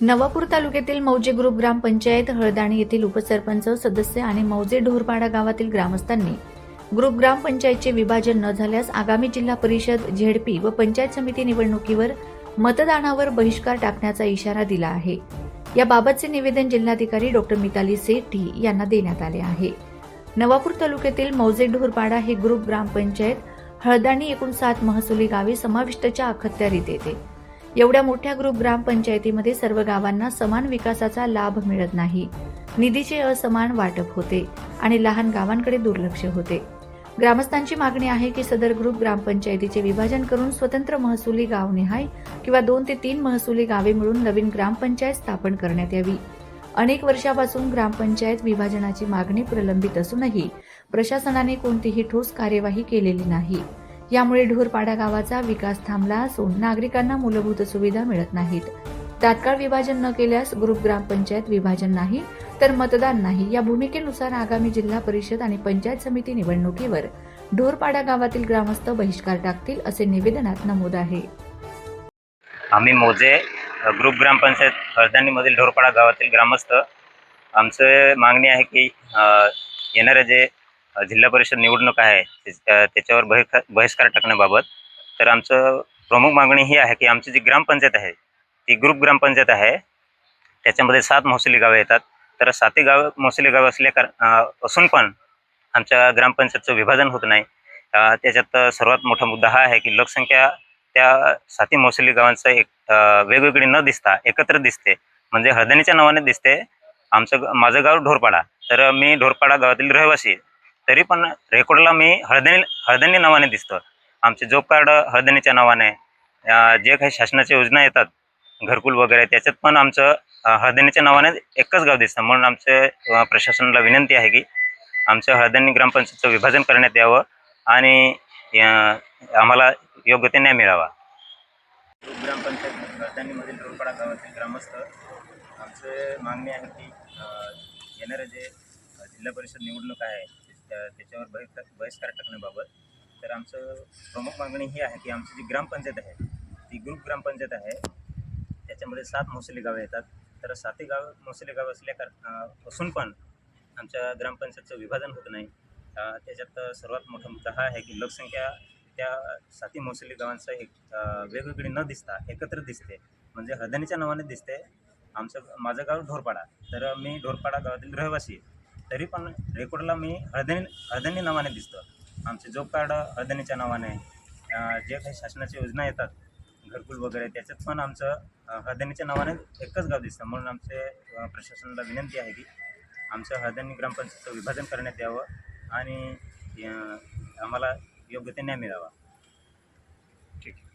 नवापूर तालुक्यातील मौजे ग्रुप ग्रामपंचायत हळदाणी येथील उपसरपंच सदस्य आणि मौजे ढोरपाडा गावातील ग्रामस्थांनी ग्रुप ग्रामपंचायतचे विभाजन न झाल्यास आगामी जिल्हा परिषद झेडपी व पंचायत समिती निवडणुकीवर मतदानावर बहिष्कार टाकण्याचा इशारा दिला आहे. याबाबतचे निवेदन जिल्हाधिकारी डॉक्टर मिताली सेठी यांना देण्यात आले आहे. नवापूर तालुक्यातील मौजे ढोरपाडा हे ग्रुप ग्रामपंचायत हळदाणी एकूण सात महसुली गावे समाविष्टच्या अखत्यारीत येते. एवढ्या मोठ्या ग्रुप ग्रामपंचायतीमध्ये सर्व गावांना समान विकासाचा लाभ मिळत नाही. निधीचे असमान वाटप होते आणि लहान गावांकडे दुर्लक्ष होते. ग्रामस्थांची मागणी आहे की सदर ग्रुप ग्रामपंचायतीचे विभाजन करून स्वतंत्र महसुली गावनिहाय किंवा दोन ते तीन महसुली गावे मिळून नवीन ग्रामपंचायत स्थापन करण्यात यावी. अनेक वर्षापासून ग्रामपंचायत विभाजनाची मागणी प्रलंबित असूनही प्रशासनाने कोणतीही ठोस कार्यवाही केलेली नाही. यामुळे ढोरपाडा गावाचा विकास थांबला असून नागरिकांना मूलभूत सुविधा मिळत नाहीत. तात्काळ विभाजन न केल्यास ग्रुप ग्रामपंचायत विभाजन नाही तर मतदान नाही. या भूमिकेनुसार आगामी जिल्हा परिषद आणि पंचायत समिती निवडणुकीवर ढोरपाडा गावातील ग्रामस्थ बहिष्कार टाकतील असे निवेदनात नमूद आहे. आम्ही मोजे ग्रुप ग्रामपंचायत हळदाणीमधील ढोरपाडा गावातील ग्रामस्थ. आमचं मागणी आहे की येणारे जे जिल्हा परिषद निवडणूक आहे त्याच्यावर बहिष्कार बहिष्कार टाकण्याबाबत. तर आमचं प्रमुख मागणी ही आहे की आमची जी ग्रामपंचायत आहे ती ग्रुप ग्रामपंचायत आहे. त्याच्यामध्ये सात महसुली गावे येतात. तर सातही गाव महसुली गाव असल्या कार असून पण आमच्या ग्रामपंचायतचं विभाजन होत नाही. त्याच्यात सर्वात मोठा मुद्दा हा आहे की लोकसंख्या त्या साती महसुली गावांचं एक वेगवेगळी न दिसता एकत्र दिसते. म्हणजे हळदणीच्या नावाने दिसते. आमचं माझं गाव ढोरपाडा. तर मी ढोरपाडा गावातील रहिवासी तरी पण रेकॉर्डला मी हळदणी हळदणी नावाने दिसतो. आमचे जॉब कार्ड हळदणीच्या नावाने जे काही शासनाच्या योजना येतात घरकुल वगैरे त्याच्यात पण आमचं हळदणीच्या नावाने एकच गाव दिसतं. म्हणून आमचे प्रशासनाला विनंती आहे की आमच्या हळदणी ग्रामपंचायतचं विभाजन करण्यात यावं आणि आम्हाला योग्य ते न्याय मिळावा. ग्रामपंचायत रोडपाडा गावातील ग्रामस्थ आमचे मागणी आहे की येणारे जे जिल्हा परिषद निवडणूक आहे त्याच्यावर बहिष्कार बहिष्कार टाकण्याबाबत. तर आमचं प्रमुख मागणी ही आहे की आमची जी ग्रामपंचायत आहे ती ग्रुप ग्रामपंचायत आहे त्याच्यामध्ये सात महसुली गावे येतात. तर सातही गाव महसुली गाव असल्या कार असून पण आमच्या ग्रामपंचायतचं विभाजन होत नाही. त्याच्यात सर्वात मोठा मुद्दा हा आहे की लोकसंख्या त्या साती मोसली गावांचं एक वेगवेगळी न दिसता एकत्र दिसते. म्हणजे हळदणीच्या नावाने दिसते. आमचं माझं गाव ढोरपाडा. तर मी ढोरपाडा गावातील रहिवासी आहे. तरी पण रेकॉर्डला मी हळदणी हळदणी नावाने दिसतो. आमचे जॉब कार्ड हळदणीच्या नावाने जे काही शासनाच्या योजना येतात घरकुल वगैरे त्याच्यात पण आमचं हळदणीच्या नावाने एकच गाव दिसतं. म्हणून आमचे प्रशासनाला विनंती आहे की आमचं हळदणी ग्रामपंचायतचं विभाजन करण्यात यावं आणि आम्हाला योग्य ते न्याय मिळावा. ठीक आहे.